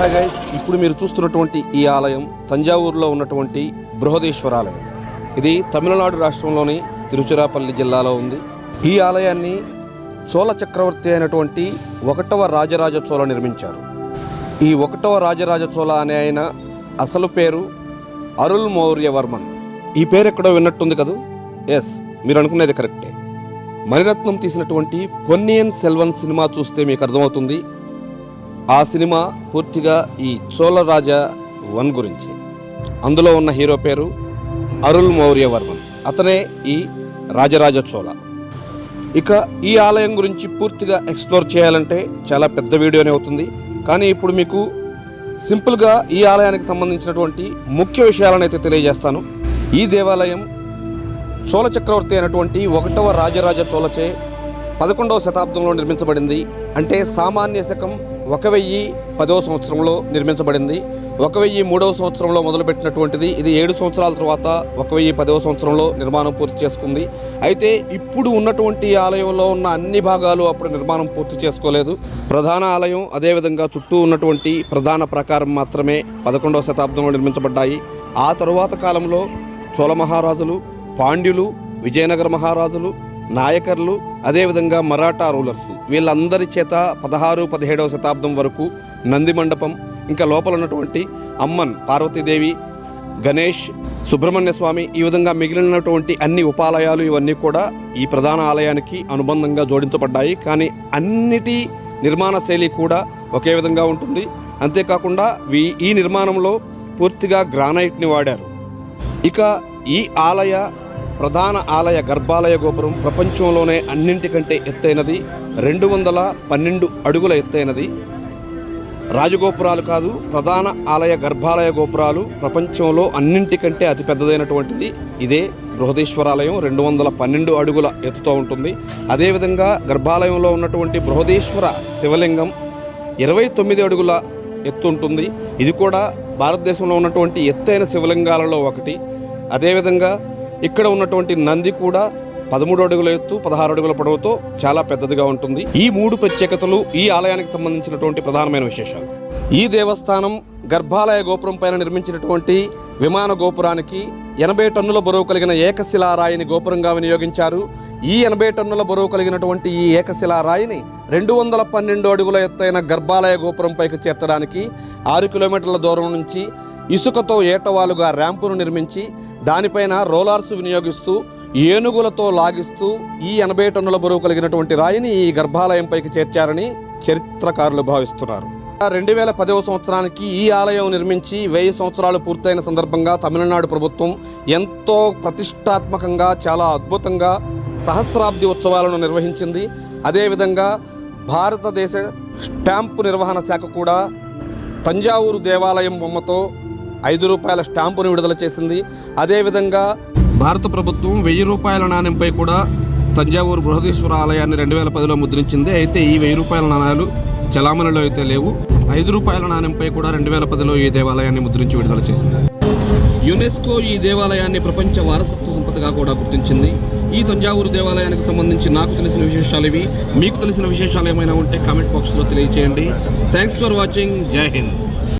Hi guys ఇప్పుడు మీరు చూస్తున్నటువంటి ఈ ఆలయం తంజావూరులో ఉన్నటువంటి బృహదేశ్వర ఆలయం ఇది తమిళనాడు రాష్ట్రంలోని తిరుచిరాపల్లి జిల్లాలో ఉంది. ఈ ఆలయాన్ని చోళ చక్రవర్తి అయినటువంటి ఒకటవ రాజరాజ చోళ నిర్మించారు. ఈ ఒకటవ రాజరాజ చోళ అనే ఆయన అసలు పేరు అరుల్ మౌర్యవర్మన్ ఈ పేరు ఎక్కడో విన్నట్టుంది కదూ? ఎస్ మీరు అనుకునేది కరెక్టే. మణిరత్నం తీసినటువంటి పొన్నియన్ సెల్వన్ సినిమా చూస్తే మీకు అర్థమవుతుంది. ఆ సినిమా పూర్తిగా ఈ చోళరాజా వన్ గురించి. అందులో ఉన్న హీరో పేరు అరుల్ మౌర్యవర్మన్. అతనే ఈ రాజరాజ చోళ. ఇక ఈ ఆలయం గురించి పూర్తిగా ఎక్స్ప్లోర్ చేయాలంటే చాలా పెద్ద వీడియోనే అవుతుంది. కానీ ఇప్పుడు మీకు సింపుల్గా ఈ ఆలయానికి సంబంధించినటువంటి ముఖ్య విషయాలను అయితే తెలియజేస్తాను. ఈ దేవాలయం చోళ చక్రవర్తి అయినటువంటి ఒకటవ రాజరాజ చోళచే పదకొండవ శతాబ్దంలో నిర్మించబడింది. అంటే సామాన్య శకం ఒక వెయ్యి పదవ సంవత్సరంలో నిర్మించబడింది. ఒక వెయ్యి మూడవ సంవత్సరంలో మొదలుపెట్టినటువంటిది ఇది ఏడు సంవత్సరాల తర్వాత ఒక వెయ్యి పదవ సంవత్సరంలో నిర్మాణం పూర్తి చేసుకుంది. అయితే ఇప్పుడు ఉన్నటువంటి ఆలయంలో ఉన్న అన్ని భాగాలు అప్పుడు నిర్మాణం పూర్తి చేసుకోలేదు. ప్రధాన ఆలయం అదేవిధంగా చుట్టూ ఉన్నటువంటి ప్రధాన ప్రకారం మాత్రమే పదకొండవ శతాబ్దంలో నిర్మించబడ్డాయి. ఆ తరువాత కాలంలో చోళ మహారాజులు పాండ్యులు విజయనగర మహారాజులు నాయకర్లు అదేవిధంగా మరాఠా రూలర్స్. వీళ్ళందరి చేత పదహారు పదిహేడవ శతాబ్దం వరకు నంది మండపం ఇంకా లోపల ఉన్నటువంటి అమ్మన్ పార్వతీదేవి గణేష్ సుబ్రహ్మణ్య స్వామి ఈ విధంగా మిగిలినటువంటి అన్ని ఉపాలయాలు ఇవన్నీ కూడా ఈ ప్రధాన ఆలయానికి అనుబంధంగా జోడించబడ్డాయి. కానీ అన్నిటి నిర్మాణ శైలి కూడా ఒకే విధంగా ఉంటుంది. అంతేకాకుండా వీ- ఈ నిర్మాణంలో పూర్తిగా గ్రానైట్ని వాడారు. ఇక ఈ ఆలయ ప్రధాన ఆలయ గర్భాలయ గోపురం ప్రపంచంలోనే అన్నింటికంటే ఎత్తైనది రెండు వందల పన్నెండు అడుగుల ఎత్తైనది. రాజగోపురాలు కాదు ప్రధాన ఆలయ గర్భాలయ గోపురాలు ప్రపంచంలో అన్నింటికంటే అతి పెద్దదైనటువంటిది. ఇదే బృహదేశ్వరాలయం రెండు వందల పన్నెండు అడుగుల ఎత్తుతో ఉంటుంది. అదేవిధంగా గర్భాలయంలో ఉన్నటువంటి బృహదేశ్వర శివలింగం ఇరవై తొమ్మిది అడుగుల ఎత్తు ఉంటుంది. ఇది కూడా భారతదేశంలో ఉన్నటువంటి ఎత్తైన శివలింగాలలో ఒకటి. అదేవిధంగా ఇక్కడ ఉన్నటువంటి నంది కూడా పదమూడు అడుగుల ఎత్తు పదహారు అడుగుల పొడవుతో చాలా పెద్దదిగా ఉంటుంది. ఈ మూడు ప్రత్యేకతలు ఈ ఆలయానికి సంబంధించినటువంటి ప్రధానమైన విశేషాలు. ఈ దేవస్థానం గర్భాలయ గోపురం పైన నిర్మించినటువంటి విమాన గోపురానికి ఎనభై టన్నుల బరువు కలిగిన ఏకశిలారాయిని గోపురంగా వినియోగించారు. ఈ ఎనభై టన్నుల బరువు కలిగినటువంటి ఈ ఏకశిలారాయిని రెండు వందల పన్నెండు అడుగుల ఎత్తైన గర్భాలయ గోపురం పైకి చేర్చడానికి ఆరు కిలోమీటర్ల దూరం నుంచి ఇసుకతో ఏటవాలుగా ర్యాంపును నిర్మించి దానిపైన రోలార్స్ వినియోగిస్తూ ఏనుగులతో లాగిస్తూ ఈ ఎనభై టన్నుల బరువు కలిగినటువంటి రాయిని ఈ గర్భాలయంపైకి చేర్చారని చరిత్రకారులు భావిస్తున్నారు. రెండు వేల పదవ సంవత్సరానికి ఈ ఆలయం నిర్మించి వెయ్యి సంవత్సరాలు పూర్తయిన సందర్భంగా తమిళనాడు ప్రభుత్వం ఎంతో ప్రతిష్టాత్మకంగా చాలా అద్భుతంగా సహస్రాబ్ది ఉత్సవాలను నిర్వహించింది. అదేవిధంగా భారతదేశ స్టాంపు నిర్వహణ శాఖ కూడా తంజావూరు దేవాలయం బొమ్మతో ఐదు రూపాయల స్టాంపును విడుదల చేసింది. అదేవిధంగా భారత ప్రభుత్వం వెయ్యి రూపాయల నాణ్యంపై కూడా తంజావూరు బృహదీశ్వర ఆలయాన్ని రెండు వేల పదిలో ముద్రించింది. అయితే ఈ వెయ్యి రూపాయల నాణాలు చలామణిలో అయితే లేవు. ఐదు రూపాయల నాణ్యంపై కూడా రెండు వేల పదిలో ఈ దేవాలయాన్ని ముద్రించి విడుదల చేసింది. యునెస్కో ఈ దేవాలయాన్ని ప్రపంచ వారసత్వ సంపదగా కూడా గుర్తించింది. ఈ తంజావూరు దేవాలయానికి సంబంధించి నాకు తెలిసిన విశేషాలు ఇవి మీకు తెలిసిన విశేషాలు ఏమైనా ఉంటే కామెంట్ బాక్స్లో తెలియచేయండి. థ్యాంక్స్ ఫర్ వాచింగ్ జై హింద్